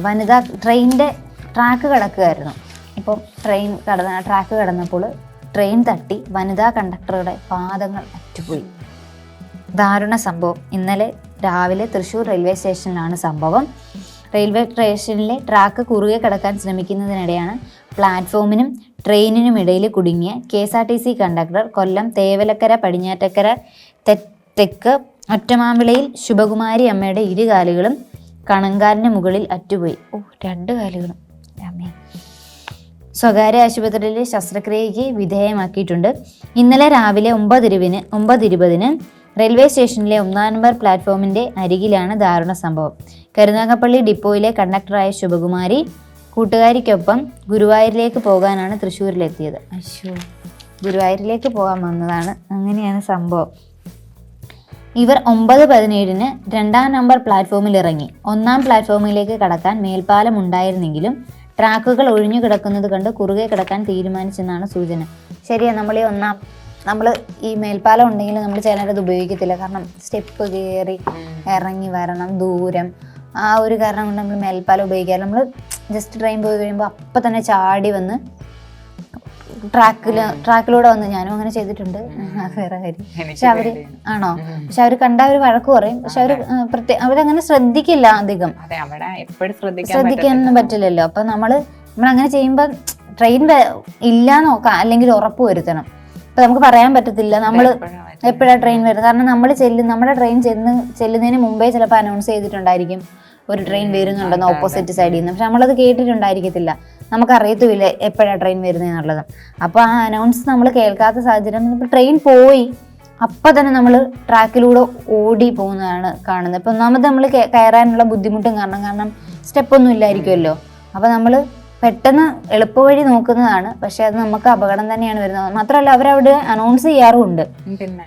വനിതാ ട്രെയിനിന്റെ ട്രാക്ക് കിടക്കുകയായിരുന്നു. അപ്പം ട്രെയിൻ കടന്ന ട്രാക്ക് കിടന്നപ്പോൾ ട്രെയിൻ തട്ടി വനിതാ കണ്ടക്ടറുടെ പാദങ്ങൾ അറ്റുപോയി. ദാരുണ സംഭവം. ഇന്നലെ രാവിലെ തൃശ്ശൂർ റെയിൽവേ സ്റ്റേഷനിലാണ് സംഭവം. റെയിൽവേ സ്റ്റേഷനിലെ ട്രാക്ക് കുറുകെ കിടക്കാൻ ശ്രമിക്കുന്നതിനിടെയാണ് പ്ലാറ്റ്ഫോമിനും ട്രെയിനിനും ഇടയിൽ കുടുങ്ങിയ K S R T C conductor Kollam Thevalakkara Padinjattakkara തെക്ക് ഒറ്റമാമ്പിളയിൽ ശുഭകുമാരി അമ്മയുടെ ഇരുകാലുകളും കണങ്കാലിന് മുകളിൽ അറ്റുപോയി. ഓ രണ്ട് കാലുകളും. അമ്മേ സ്വകാര്യ ആശുപത്രിയിലെ ശസ്ത്രക്രിയയ്ക്ക് വിധേയമാക്കിയിട്ടുണ്ട്. ഇന്നലെ രാവിലെ ഒമ്പത് ഒമ്പതിരുപതിന് റെയിൽവേ സ്റ്റേഷനിലെ ഒന്നാം നമ്പർ പ്ലാറ്റ്ഫോമിന്റെ അരികിലാണ് ദാരുണ സംഭവം. കരുനാഗപ്പള്ളി ഡിപ്പോയിലെ കണ്ടക്ടറായ ശുഭകുമാരി കൂട്ടുകാരിക്കൊപ്പം ഗുരുവായൂരിലേക്ക് പോകാനാണ് തൃശ്ശൂരിലെത്തിയത്. അശോ ഗുരുവായൂരിലേക്ക് പോകാൻ വന്നതാണ്. അങ്ങനെയാണ് സംഭവം. ഇവർ ഒമ്പത് പതിനേഴിന് രണ്ടാം നമ്പർ പ്ലാറ്റ്ഫോമിൽ ഇറങ്ങി ഒന്നാം പ്ലാറ്റ്ഫോമിലേക്ക് കടക്കാൻ മേൽപ്പാലം ഉണ്ടായിരുന്നെങ്കിലും ട്രാക്കുകൾ ഒഴിഞ്ഞു കിടക്കുന്നത് കണ്ട് കുറുകെ കിടക്കാൻ തീരുമാനിച്ചെന്നാണ് സൂചന. ശരിയാ നമ്മൾ ഈ ഒന്നാം നമ്മൾ ഈ മേൽപ്പാലം ഉണ്ടെങ്കിൽ നമ്മൾ ചിലരത് ഉപയോഗിക്കത്തില്ല. കാരണം സ്റ്റെപ്പ് കയറി ഇറങ്ങി വരണം ദൂരം. ആ ഒരു കാരണം കൊണ്ട് നമ്മൾ മേൽപ്പാലം ഉപയോഗിക്കാറില്ല. നമ്മൾ ജസ്റ്റ് ട്രെയിൻ പോയി കഴിയുമ്പോൾ അപ്പം തന്നെ ചാടി വന്ന് ട്രാക്കിൽ ട്രാക്കിലൂടെ വന്ന് ഞാനും അങ്ങനെ ചെയ്തിട്ടുണ്ട്. അത് വേറെ കാര്യം. പക്ഷെ അവർ ആണോ? പക്ഷെ അവർ കണ്ട അവർ വഴക്ക് പറയും. പക്ഷെ അവർ പ്രത്യേക അവരങ്ങനെ ശ്രദ്ധിക്കില്ല അധികം. ശ്രദ്ധിക്കാനൊന്നും പറ്റില്ലല്ലോ. അപ്പൊ നമ്മൾ നമ്മൾ അങ്ങനെ ചെയ്യുമ്പോൾ ട്രെയിൻ ഇല്ല നോക്കാം. അല്ലെങ്കിൽ ഉറപ്പ് വരുത്തണം. ഇപ്പൊ നമുക്ക് പറയാൻ പറ്റത്തില്ല. നമ്മൾ എപ്പോഴാ ട്രെയിൻ വരുന്നത്? കാരണം നമ്മൾ ചെല്ലും നമ്മുടെ ട്രെയിൻ ചെന്ന് ചെല്ലുന്നതിന് മുമ്പേ ചിലപ്പോൾ അനൗൺസ് ചെയ്തിട്ടുണ്ടായിരിക്കും. ഒരു ട്രെയിൻ വരുന്നുണ്ടെന്ന് ഓപ്പോസിറ്റ് സൈഡിൽ നിന്ന് പക്ഷെ നമ്മളത് കേട്ടിട്ടുണ്ടായിരിക്കത്തില്ല. നമുക്കറിയത്തുമില്ല എപ്പോഴാണ് ട്രെയിൻ വരുന്നത് എന്നുള്ളത് അപ്പോൾ ആ അനൗൺസ് നമ്മൾ കേൾക്കാത്ത സാഹചര്യം ഇപ്പോൾ ട്രെയിൻ പോയി. അപ്പം തന്നെ നമ്മൾ ട്രാക്കിലൂടെ ഓടി പോകുന്നതാണ് കാണുന്നത്. ഇപ്പം ഒന്നാമത് നമ്മൾ കയറാനുള്ള ബുദ്ധിമുട്ടും കാരണം കാരണം സ്റ്റെപ്പൊന്നും ഇല്ലായിരിക്കുമല്ലോ. അപ്പോൾ നമ്മൾ പെട്ടെന്ന് എളുപ്പവഴി നോക്കുന്നതാണ്. പക്ഷെ അത് നമുക്ക് അപകടം തന്നെയാണ് വരുന്നത്. മാത്രമല്ല അവരവിടെ അനൗൺസ് ചെയ്യാറുമുണ്ട്. പിന്നെ?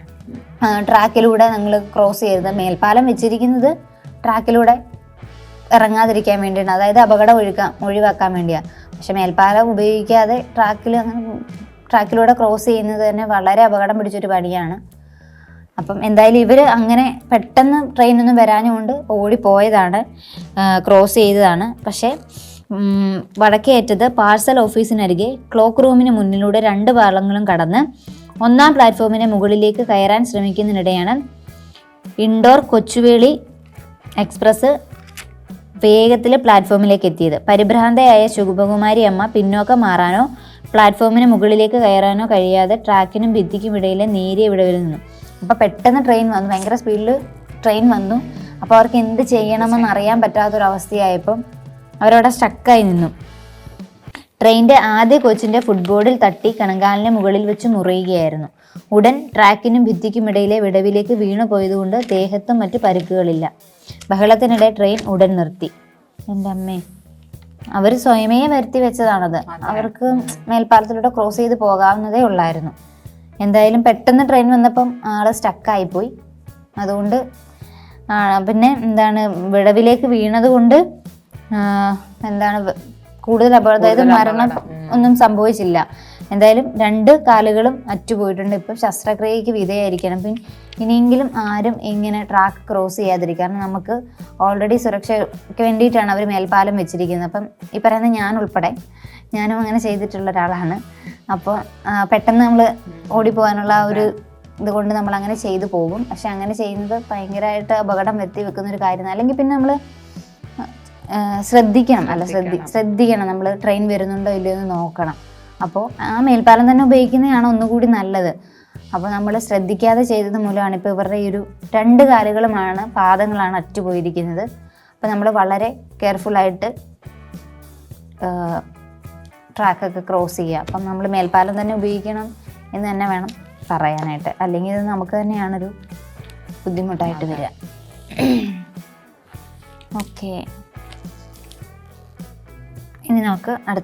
ട്രാക്കിലൂടെ നിങ്ങൾ ക്രോസ് ചെയ്യരുത്. മേൽപ്പാലം വെച്ചിരിക്കുന്നത് ട്രാക്കിലൂടെ ഇറങ്ങാതിരിക്കാൻ വേണ്ടിയാണ്. അതായത് അപകടം ഒഴുക്കാൻ ഒഴിവാക്കാൻ വേണ്ടിയാണ് പക്ഷെ മേൽപ്പാലം ഉപയോഗിക്കാതെ ട്രാക്കിൽ അങ്ങനെ ട്രാക്കിലൂടെ ക്രോസ് ചെയ്യുന്നത് തന്നെ വളരെ അപകടം പിടിച്ചൊരു പണിയാണ്. അപ്പം എന്തായാലും ഇവർ അങ്ങനെ പെട്ടെന്ന് ട്രെയിനൊന്നും വരാനുകൊണ്ട് ഓടിപ്പോയതാണ് ക്രോസ് ചെയ്തതാണ്. പക്ഷേ വടക്കേറ്റത് പാഴ്സൽ ഓഫീസിനരികെ ക്ലോക്ക് റൂമിന് മുന്നിലൂടെ രണ്ട് പാളങ്ങളും കടന്ന് ഒന്നാം പ്ലാറ്റ്ഫോമിന് മുകളിലേക്ക് കയറാൻ ശ്രമിക്കുന്നതിനിടെയാണ് ഇൻഡോർ കൊച്ചുവേളി എക്സ്പ്രസ് വേഗത്തിൽ പ്ലാറ്റ്ഫോമിലേക്ക് എത്തിയത്. പരിഭ്രാന്തയായ ശുഭകുമാരി അമ്മ പിന്നോക്കം മാറാനോ പ്ലാറ്റ്ഫോമിന് മുകളിലേക്ക് കയറാനോ കഴിയാതെ ട്രാക്കിനും ഭിത്തിക്കും ഇടയിലെ നേരിയ വിടവിൽ നിന്നു. അപ്പോൾ പെട്ടെന്ന് ട്രെയിൻ വന്നു. ഭയങ്കര സ്പീഡിൽ ട്രെയിൻ വന്നു. അപ്പോൾ അവർക്ക് എന്ത് ചെയ്യണമെന്ന് അറിയാൻ പറ്റാത്തൊരവസ്ഥയായപ്പം അവരവിടെ സ്റ്റക്കായി നിന്നു. ട്രെയിനിന്റെ ആദ്യ കോച്ചിന്റെ ഫുട്ബോർഡിൽ തട്ടി കണങ്കാലിന് മുകളിൽ വെച്ച് മുറിയുകയായിരുന്നു. ഉടൻ ട്രാക്കിനും ഭിത്തിക്കുമിടയിലെ വിടവിലേക്ക് വീണു പോയതുകൊണ്ട് ദേഹത്തും മറ്റു പരുക്കുകളില്ല. ബഹളത്തിനിടെ ട്രെയിൻ ഉടൻ നിർത്തി. എന്റെ അമ്മേ അവർ സ്വയമേ വരുത്തി വെച്ചതാണത്. അവർക്ക് മേൽപ്പാലത്തിലൂടെ ക്രോസ് ചെയ്ത് പോകാവുന്നതേ ഉള്ളായിരുന്നു. എന്തായാലും പെട്ടെന്ന് ട്രെയിൻ വന്നപ്പം ആൾ സ്റ്റക്കായിപ്പോയി അതുകൊണ്ട് പിന്നെ എന്താണ് വിടവിലേക്ക് വീണതുകൊണ്ട് എന്താണ് കൂടുതൽ അപകടം അതായത് മരണം ഒന്നും സംഭവിച്ചില്ല. എന്തായാലും രണ്ട് കാലുകളും അറ്റുപോയിട്ടുണ്ട്. ഇപ്പം ശസ്ത്രക്രിയയ്ക്ക് വിധേയായിരിക്കണം. പിന്നെ ഇനിയെങ്കിലും ആരും ഇങ്ങനെ ട്രാക്ക് ക്രോസ് ചെയ്യാതിരിക്കുക കാരണം നമുക്ക് ഓൾറെഡി സുരക്ഷയ്ക്ക് വേണ്ടിയിട്ടാണ് അവർ മേൽപ്പാലം വെച്ചിരിക്കുന്നത്. അപ്പം ഈ പറയുന്ന ഞാൻ ഉൾപ്പെടെ ഞാനും അങ്ങനെ ചെയ്തിട്ടുള്ള ഒരാളാണ്. അപ്പോൾ പെട്ടെന്ന് നമ്മൾ ഓടിപ്പോകാനുള്ള ആ ഒരു ഇതുകൊണ്ട് നമ്മൾ അങ്ങനെ ചെയ്തു പോകും. പക്ഷെ അങ്ങനെ ചെയ്യുന്നത് ഭയങ്കരമായിട്ട് അപകടം വരുത്തി വെക്കുന്ന ഒരു കാര്യമാണ് അല്ലെങ്കിൽ പിന്നെ നമ്മൾ ശ്രദ്ധിക്കണം. അല്ല ശ്രദ്ധി ശ്രദ്ധിക്കണം. നമ്മൾ ട്രെയിൻ വരുന്നുണ്ടോ ഇല്ലയോ എന്ന് നോക്കണം. അപ്പോൾ ആ മേൽപ്പാലം തന്നെ ഉപയോഗിക്കുന്നതാണ് ഒന്നുകൂടി നല്ലത്. അപ്പോൾ നമ്മൾ ശ്രദ്ധിക്കാതെ ചെയ്തത് മൂലമാണ് ഇപ്പോൾ ഇവരുടെ ഈ ഒരു രണ്ട് കാലുകളുമാണ് പാദങ്ങളാണ് അറ്റുപോയിരിക്കുന്നത്. അപ്പോൾ നമ്മൾ വളരെ കെയർഫുള്ളായിട്ട് ട്രാക്കൊക്കെ ക്രോസ് ചെയ്യുക. അപ്പം നമ്മൾ മേൽപ്പാലം തന്നെ ഉപയോഗിക്കണം എന്ന് തന്നെ വേണം പറയാനായിട്ട്. അല്ലെങ്കിൽ ഇത് നമുക്ക് തന്നെയാണൊരു ബുദ്ധിമുട്ടായിട്ട് വരിക. ഓക്കെ ഇനി നമുക്ക് അടുത്ത